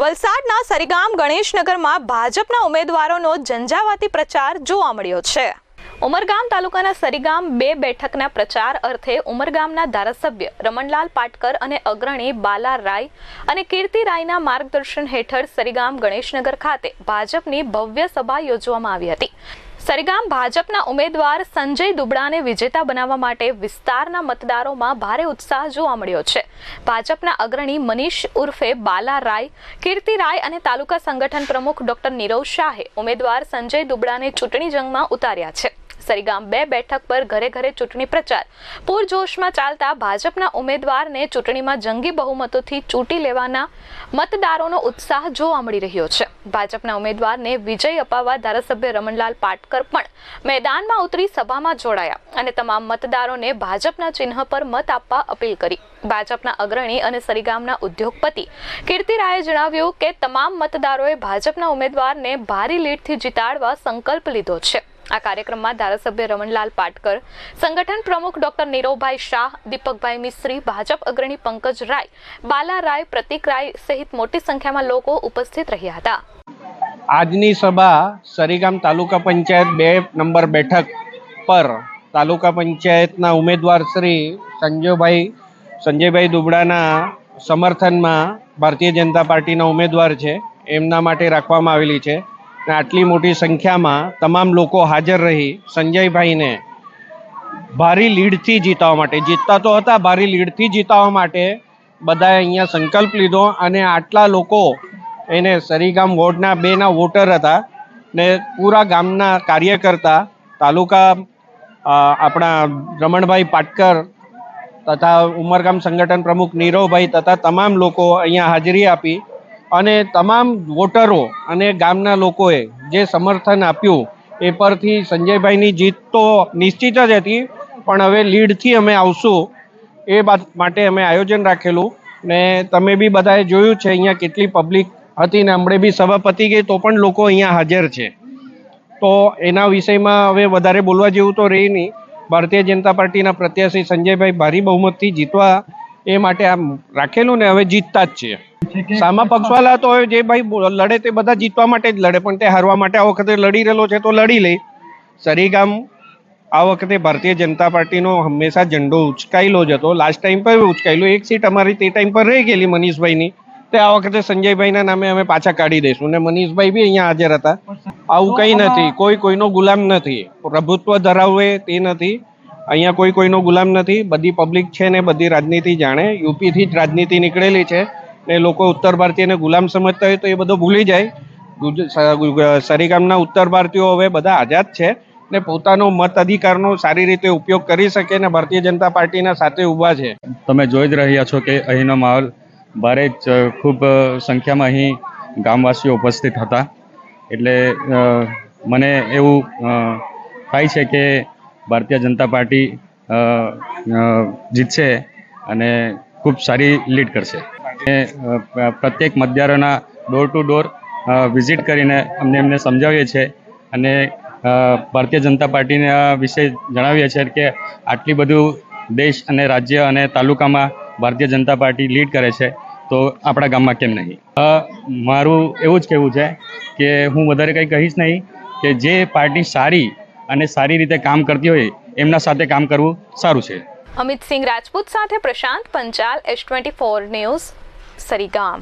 વલસાડના સરીગામ ગણેશનગરમાં ભાજપના ઉમેદવારોનો ઝંઝાવાતી પ્રચાર જોવા મળ્યો છે. ઉમરગામ તાલુકાના સરીગામ બે બેઠકના પ્રચાર અર્થે ઉમરગામના ધારાસભ્ય રમણલાલ પાટકર અને અગ્રણી બાલા રાય અને કીર્તિ રાયના માર્ગદર્શન હેઠળ સરીગામ ગણેશનગર ખાતે ભાજપની ભવ્ય સભા યોજવામાં આવી હતી. સરીગામ ભાજપના ઉમેદવાર સંજય દુબડાને વિજેતા બનાવવા માટે વિસ્તારના મતદારોમાં ભારે ઉત્સાહ જોવા મળ્યો છે. ભાજપના અગ્રણી મનીષ ઉર્ફે બાલા રાય, કીર્તિ રાય અને તાલુકા સંગઠન પ્રમુખ ડોક્ટર નીરવ શાહે ઉમેદવાર સંજય દુબડાને ચૂંટણી જંગમાં ઉતાર્યા છે. સરીગામ બે બેઠક પર ઘરે ઘરે ચૂંટણી પ્રચાર. પૂરજોશમાં ચાલતા ભાજપના ઉમેદવારને ચૂંટણીમાં જંગી બહુમતોથી ચૂંટી લેવાના મતદારોનો ઉત્સાહ જોવા મળી રહ્યો છે. ભાજપના ઉમેદવારને વિજય અપાવવા ધારાસભ્ય રમણલાલ પાટકર પણ મેદાનમાં ઉતરી સભામાં જોડાયા અને તમામ મતદારોને ભાજપના ચિહ્ન પર મત આપવા અપીલ કરી. ભાજપના અગ્રણી અને સરીગામના ઉદ્યોગપતિ કીર્તિરાયે જણાવ્યું કે તમામ મતદારોએ ભાજપના ઉમેદવારને ભારી લીડથી જીતાડવા સંકલ્પ લીધો છે. આ કાર્યક્રમમાં ધારાસભ્ય રમણલાલ પાટકર, સંગઠન પ્રમુખ ડોક્ટર નીરવભાઈ શાહ, દીપકભાઈ મિસ્ત્રી, ભાજપ અગ્રણી પંકજ રાય, બાલા રાય, પ્રતિક રાય સહિત મોટી સંખ્યામાં લોકો ઉપસ્થિત રહ્યા હતા. આજની સભા સરીગામ તાલુકા પંચાયત બે નંબર બેઠક પર તાલુકા પંચાયતના ઉમેદવાર શ્રી સંજયભાઈ સંજયભાઈ દુબડાના સમર્થનમાં ભારતીય જનતા પાર્ટીના ઉમેદવાર છે. એમના માટે રાખવામાં આવેલી છે. આટલી મોટી સંખ્યામાં તમામ લોકો હાજર રહી સંજયભાઈને ભારી લીડથી જીતવા માટે. જીતતા તો હતા, ભારી લીડથી જીતવા માટે બધાએ અહીંયા સંકલ્પ લીધો અને આટલા લોકો એને સરીગામ વોર્ડના બેના વોટર હતા ને પૂરા ગામના કાર્યકર્તા તાલુકા આપણા રમણભાઈ પાટકર તથા ઉમરગામ સંગઠન પ્રમુખ નીરવભાઈ તથા તમામ લોકો અહીંયા હાજરી આપી અને તમામ વોટરો અને ગામના લોકોએ જે સમર્થન આપ્યું એ પરથી સંજયભાઈની જીત તો નિશ્ચિત જ હતી, પણ હવે લીડથી અમે આવશું એ માટે અમે આયોજન રાખેલું ને તમે બી બધાએ જોયું છે, અહીંયા કેટલી પબ્લિક હતી ને હમણે બી સભા પતી ગઈ તો પણ લોકો અહીંયા હાજર છે. તો એના વિષયમાં હવે વધારે બોલવા જેવું તો રહી નહીં. ભારતીય જનતા પાર્ટીના પ્રત્યાશી સંજયભાઈ ભારી બહુમતથી જીતવા એ માટે આમ રાખેલું ને હવે જીતતા જ છે સામા પક્ષવાલા તો જે ભાઈ લડે તે બધા જીતવા માટે જ લડે, પણ તે હારવા માટે આ વખતે લડી રહેલો છે તો લડી લે. સરીગામ આ વખતે ભારતીય જનતા પાર્ટીનો હંમેશા ઝંડો ઉચકાયેલો જ હતો. લાસ્ટ ટાઈમ પર ઉચકાયેલો, એક સીટ અમારી તે ટાઈમ પર રહી ગયેલી મનીષભાઈની. તે આ વખતે સંજયભાઈના નામે અમે પાછા કાઢી દઈશું. ને મનીષભાઈ બી અહીંયા હાજર હતા. આવું કંઈ નથી. કોઈ કોઈનો ગુલામ નથી. પ્રભુત્વ ધરાવે તે નથી. અહીંયા કોઈ કોઈનો ગુલામ નથી. બધી પબ્લિક છે ને બધી રાજનીતિ જાણે. યુપીથી જ રાજનીતિ નીકળેલી છે. ને લોકો ઉત્તર ભારતીયને ગુલામ સમજતા હોય તો એ બધું ભૂલી જાય. સરીગામના ઉત્તર ભારતીયો હવે બધા આઝાદ છે ને પોતાનો મત અધિકારનો સારી રીતે ઉપયોગ કરી શકે ને ભારતીય જનતા પાર્ટીના સાથે ઊભા છે. તમે જોઈ જ રહ્યા છો કે અહીંનો માહોલ ભારે જ ખૂબ સંખ્યામાં અહીં ગામવાસીઓ ઉપસ્થિત હતા. એટલે મને એવું થાય છે કે ભારતીય જનતા પાર્ટી જીતશે અને ખૂબ સારી લીડ કરશે. પ્રત્યેક મતદારોના ડોર ટુ ડોર વિઝિટ કરીને અમને એમને સમજાવીએ છીએ અને ભારતીય જનતા પાર્ટીના વિશે જણાવીએ છીએ કે આટલી બધું દેશ અને રાજ્ય અને તાલુકામાં ભારતીય જનતા પાર્ટી લીડ કરે છે, તો આપણા ગામમાં કેમ નહીં? મારું એવું જ કહેવું છે કે હું વધારે કંઈ કહીશ નહીં કે જે પાર્ટી સારી અને સારી રીતે કામ કરતી હોય એમના સાથે કામ કરવું સારું છે. અમિત સિંહ રાજપૂત સાથે Prashant Panchal S twenty four news. Sarigam